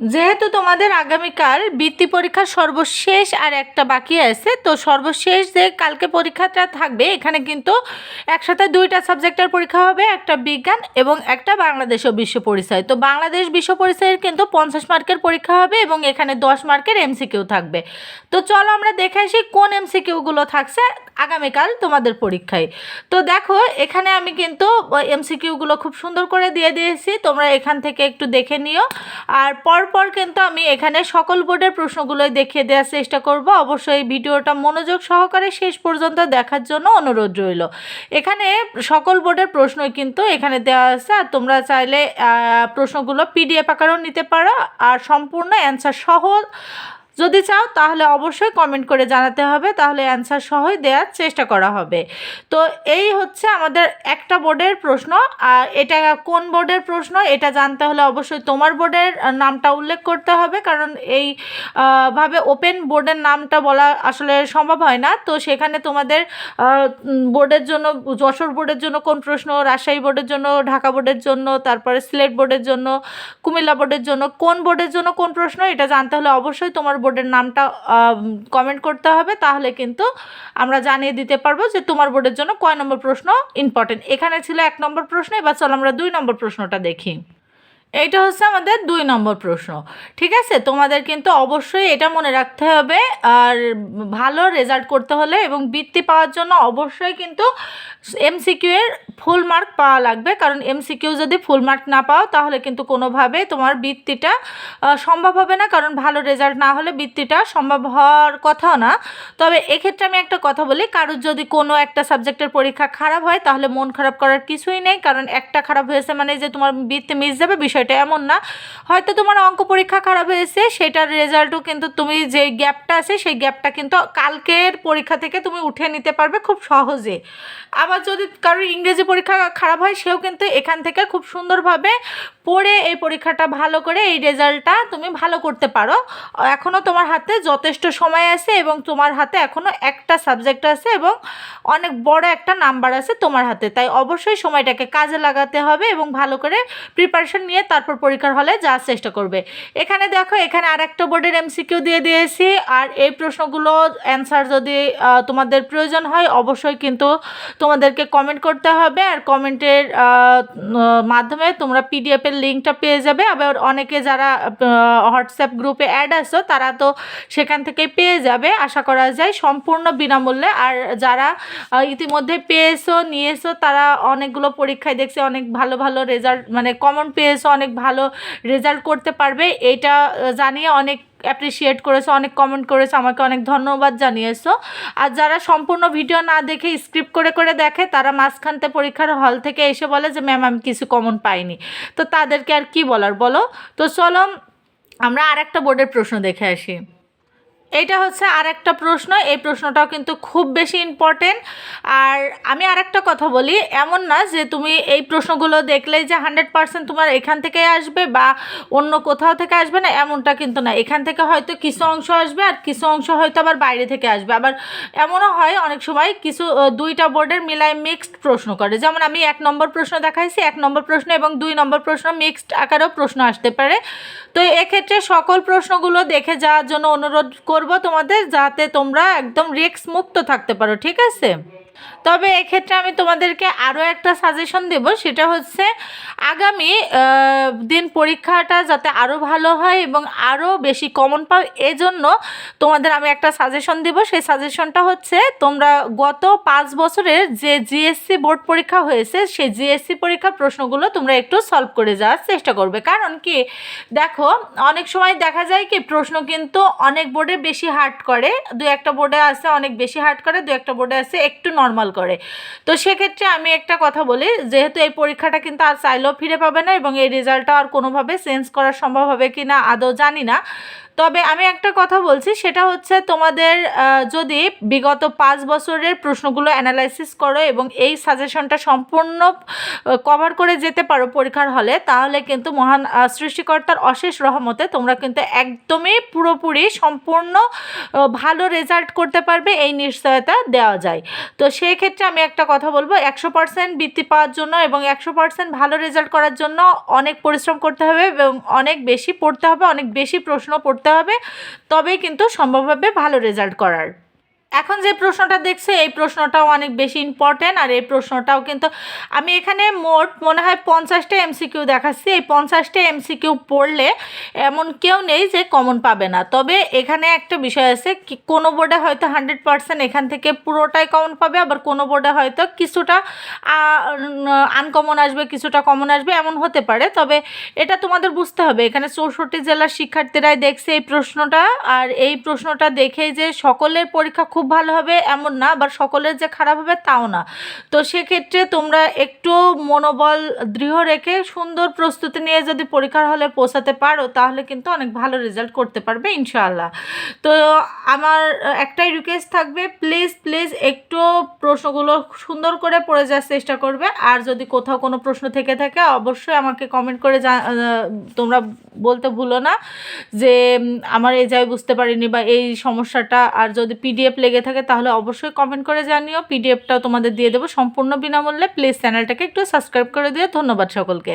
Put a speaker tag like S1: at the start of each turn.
S1: যেহেতু তোমাদের আগামীকাল বৃত্তি পরীক্ষার সর্বশেষ আর একটা বাকি আছে, তো সর্বশেষ যে কালকে পরীক্ষাটা থাকবে, এখানে কিন্তু একসাথে দুইটা সাবজেক্টের পরীক্ষা হবে, একটা বিজ্ঞান এবং একটা বাংলাদেশ ও বিশ্ব পরিচয়। তো বাংলাদেশ বিশ্ব পরিচয়ের কিন্তু পঞ্চাশ মার্কের পরীক্ষা হবে এবং এখানে দশ মার্কের এমসিকিউ থাকবে। তো চলো আমরা দেখে আসি কোন এমসিকিউগুলো থাকছে আগামীকাল তোমাদের পরীক্ষায়। তো দেখো, এখানে আমি কিন্তু এমসিকিউগুলো খুব সুন্দর করে দিয়ে দিয়েছি, তোমরা এখান থেকে একটু দেখে নিও। আর পরপর কিন্তু আমি এখানে সকল বোর্ডের প্রশ্নগুলোই দেখিয়ে দেওয়ার চেষ্টা করব। অবশ্যই ভিডিওটা মনোযোগ সহকারে শেষ পর্যন্ত দেখার জন্য অনুরোধ রইল। এখানে সকল বোর্ডের প্রশ্নই কিন্তু এখানে দেওয়া আছে। আর তোমরা চাইলে প্রশ্নগুলো পিডিএফ আকারেও নিতে পারো। আর সম্পূর্ণ অ্যান্সার সহ যদি চাও, তাহলে অবশ্যই কমেন্ট করে জানাতে হবে। তাহলে অ্যান্সার সহই দেওয়ার চেষ্টা করা হবে। তো এই হচ্ছে আমাদের একটা বোর্ডের প্রশ্ন। আর এটা কোন বোর্ডের প্রশ্ন, এটা জানতে হলে অবশ্যই তোমার বোর্ডের নামটা উল্লেখ করতে হবে। কারণ এই ভাবে ওপেন বোর্ডের নামটা বলা আসলে সম্ভব হয় না। তো সেখানে তোমাদের বোর্ডের জন্য, যশোর বোর্ডের জন্য কোন প্রশ্ন, রাজশাহী বোর্ডের জন্য, ঢাকা বোর্ডের জন্য, তারপরে সিলেট বোর্ডের জন্য, কুমিল্লা বোর্ডের জন্য, কোন বোর্ডের জন্য কোন প্রশ্ন, এটা জানতে হলে অবশ্যই তোমার বোর্ডের নামটা কমেন্ট করতে হবে, তাহলে কিন্তু আমরা জানিয়ে দিতে পারব যে তোমার বোর্ডের জন্য কয় নম্বর প্রশ্ন ইম্পর্টেন্ট এখানে ছিল এক নম্বর প্রশ্ন, এবার চলো আমরা দুই নম্বর প্রশ্নটা দেখি। এইটা হচ্ছে আমাদের দুই নম্বর প্রশ্ন। ঠিক আছে? তোমাদের কিন্তু অবশ্যই এটা মনে রাখতে হবে। আর ভালো রেজাল্ট করতে হলে এবং বৃত্তি পাওয়ার জন্য অবশ্যই কিন্তু এমসিকিউ এর ফুল মার্ক পাওয়া লাগবে। কারণ এমসিকিউ যদি ফুল মার্ক না পাও, তাহলে কিন্তু কোনোভাবে তোমার বৃত্তিটা সম্ভব হবে না। কারণ ভালো রেজাল্ট না হলে বৃত্তিটা সম্ভব হওয়ার কথাও না। তবে এক্ষেত্রে আমি একটা কথা বলি, কারোর যদি কোনো একটা সাবজেক্টের পরীক্ষা খারাপ হয়, তাহলে মন খারাপ করার কিছুই নেই। কারণ একটা খারাপ হয়েছে মানে যে তোমার বৃত্তি মিস যাবে বিষয়টা এমন না। হয়তো তোমার অঙ্ক পরীক্ষা খারাপ হয়েছে, সেটার রেজাল্টও কিন্তু তুমি যে গ্যাপটা আছে, সেই গ্যাপটা কিন্তু কালকের পরীক্ষা থেকে তুমি উঠে নিতে পারবে খুব সহজে। আবার যদি কারোর ইংরেজি পরীক্ষা খারাপ হয়, সেও কিন্তু এখান থেকে খুব সুন্দরভাবে পড়ে এই পরীক্ষাটা ভালো করে, এই রেজাল্টটা তুমি ভালো করতে পারো। এখনও তোমার হাতে যথেষ্ট সময় আছে এবং তোমার হাতে এখনও একটা সাবজেক্ট আছে এবং অনেক বড় একটা নাম্বার আছে তোমার হাতে। তাই অবশ্যই সময়টাকে কাজে লাগাতে হবে এবং ভালো করে প্রিপারেশন নিয়ে তারপর পরীক্ষার হলে যাওয়ার চেষ্টা করবে। এখানে দেখো, এখানে আর একটা বোর্ডের এমসিকিউ দিয়ে দিয়েছি। আর এই প্রশ্নগুলো অ্যান্সার যদি তোমাদের প্রয়োজন হয়, অবশ্যই কিন্তু তোমাদেরকে কমেন্ট করতে হবে। আর কমেন্টের মাধ্যমে তোমরা পিডিএফের লিঙ্কটা পেয়ে যাবে। আবার অনেকে যারা হোয়াটসঅ্যাপ গ্রুপে অ্যাড আছো, তারা তো সেখান থেকে পেয়ে যাবে। আশা করা যায় সম্পূর্ণ বিনামূল্যে। আর যারা ইতিমধ্যে পেয়েছ, নিয়েছো, তারা অনেকগুলো পরীক্ষায় দেখছে অনেক ভালো ভালো রেজাল্ট মানে কমন পেয়েছ অনেক ভালো রেজাল্ট করতে পারবে। এটা জানিয়ে অনেক অ্যাপ্রিসিয়েট করেছ, অনেক কমেন্ট করেছ, আমাকে অনেক ধন্যবাদ জানিয়েছো। আর যারা সম্পূর্ণ ভিডিও না দেখে স্ক্রিপ্ট করে করে দেখে, তারা মাঝখানতে পরীক্ষার হল থেকে এসে বলে যে ম্যাম আমি কিছু কমন পাইনি। তো তাদেরকে আর কি বলার বলো? তো চলো, আমরা আর একটা বোর্ডের প্রশ্ন দেখে আসি। এইটা হচ্ছে আর একটা প্রশ্ন, এই প্রশ্নটাও কিন্তু খুব বেশি ইম্পর্টেন্ট আর আমি আর একটা কথা বলি, এমন না যে তুমি এই প্রশ্নগুলো দেখলেই যে হান্ড্রেড পার্সেন্ট তোমার এখান থেকে আসবে বা অন্য কোথাও থেকে আসবে না, এমনটা কিন্তু না। এখান থেকে হয়তো কিছু অংশ আসবে আর কিছু অংশ হয়তো আবার বাইরে থেকে আসবে। আবার এমনও হয় অনেক সময় কিছু দুইটা বোর্ডের মিলায় মিক্সড প্রশ্ন করে। যেমন আমি এক নম্বর প্রশ্ন দেখাইছি, এক নম্বর প্রশ্ন এবং দুই নম্বর প্রশ্ন মিক্সড আকারেও প্রশ্ন আসতে পারে। তো এক্ষেত্রে সকল প্রশ্নগুলো দেখে যাওয়ার জন্য অনুরোধ করব তোমাদের যাতে তোমরা একদম রিস্ক মুক্ত থাকতে পারো ঠিক আছে? তবে এক্ষেত্রে আমি তোমাদেরকে আরও একটা সাজেশন দেব, সেটা হচ্ছে আগামী দিন পরীক্ষাটা যাতে আরও ভালো হয় এবং আরও বেশি কমন পাও, এজন্য তোমাদের আমি একটা সাজেশন দেব। সেই সাজেশনটা হচ্ছে তোমরা গত পাঁচ বছরের যে জিএসসি বোর্ড পরীক্ষা হয়েছে, সেই জিএসসি পরীক্ষার প্রশ্নগুলো তোমরা একটু সলভ করে যাওয়ার চেষ্টা করবে। কারণ কি, দেখো, অনেক সময় দেখা যায় কি, প্রশ্ন কিন্তু অনেক বোর্ডে বেশি হার্ড করে, দু একটা বোর্ডে আছে অনেক বেশি হার্ড করে, দু একটা বোর্ডে আছে একটু নর্মাল করে। তো সেক্ষেত্রে আমি একটা কথা বলি, যেহেতু এই পরীক্ষাটা কিন্তু আর চাইলেও ফিরে পাবে না এবং এই রেজাল্টটা আর কোনোভাবে চেঞ্জ করা সম্ভব হবে কি না আদৌ জানি না। তবে আমি একটা কথা বলছি, সেটা হচ্ছে তোমাদের যদি বিগত পাঁচ বছরের প্রশ্নগুলো অ্যানালাইসিস করো এবং এই সাজেশনটা সম্পূর্ণ কভার করে যেতে পারো পরীক্ষার হলে, তাহলে কিন্তু মহান সৃষ্টিকর্তার অশেষ রহমতে তোমরা কিন্তু একদমই পুরোপুরি সম্পূর্ণ ভালো রেজাল্ট করতে পারবে, এই নিশ্চয়তা দেওয়া যায়। তো সেই ক্ষেত্রে আমি একটা কথা বলব, একশো পার্সেন্ট বৃত্তি পাওয়ার জন্য এবং একশো পার্সেন্ট ভালো রেজাল্ট করার জন্য অনেক পরিশ্রম করতে হবে এবং অনেক বেশি পড়তে হবে, অনেক বেশি প্রশ্ন পড়তে হবে তবেই কিন্তু সম্ভব হবে ভালো রেজাল্ট করার। এখন যে প্রশ্নটা দেখছে, এই প্রশ্নটাও অনেক বেশি ইম্পর্টেন্ট আর এই প্রশ্নটাও কিন্তু আমি এখানে মোট মনে হয় পঞ্চাশটা এমসিকিউ দেখাচ্ছি। এই পঞ্চাশটা এমসিকিউ পড়লে এমন কেউ নেই যে কমন পাবে না। তবে এখানে একটা বিষয় আছে কি, কোনো বোর্ডে হয়তো হান্ড্রেড পার্সেন্ট এখান থেকে পুরোটাই কমন পাবে, আবার কোনো বোর্ডে হয়তো কিছুটা আনকমন আসবে, কিছুটা কমন আসবে, এমন হতে পারে। তবে এটা তোমাদের বুঝতে হবে। এখানে চৌষট্টি জেলার শিক্ষার্থীরাই দেখছে এই প্রশ্নটা, আর এই প্রশ্নটা দেখেই যে সকলের পরীক্ষা খুব ভালো হবে এমন না আবার সকলের যে খারাপ হবে তাও না। তো সেক্ষেত্রে তোমরা একটু মনোবল দৃঢ় রেখে সুন্দর প্রস্তুতি নিয়ে যদি পরীক্ষার হলে পৌঁছাতে পারো, তাহলে কিন্তু অনেক ভালো রেজাল্ট করতে পারবে, ইনশাআল্লাহ। তো আমার একটাই রিকোয়েস্ট থাকবে প্লিজ প্লিজ একটু প্রশ্নগুলো সুন্দর করে পড়ে যাওয়ার চেষ্টা করবে। আর যদি কোথাও কোনো প্রশ্ন থেকে থাকে, অবশ্যই আমাকে কমেন্ট করে তোমরা বলতে ভুলো না যে আমার এই যাই বুঝতে পারিনি বা এই সমস্যাটা, আর যদি পিডিএফ লেগে থাকে তাহলে অবশ্যই কমেন্ট করে জানিও। পিডিএফটাও তোমাদের দিয়ে দেবো। সম্পূর্ণ বিনামূল্যে প্লিজ চ্যানেলটাকে একটু সাবস্ক্রাইব করে দিও। ধন্যবাদ সকলকে।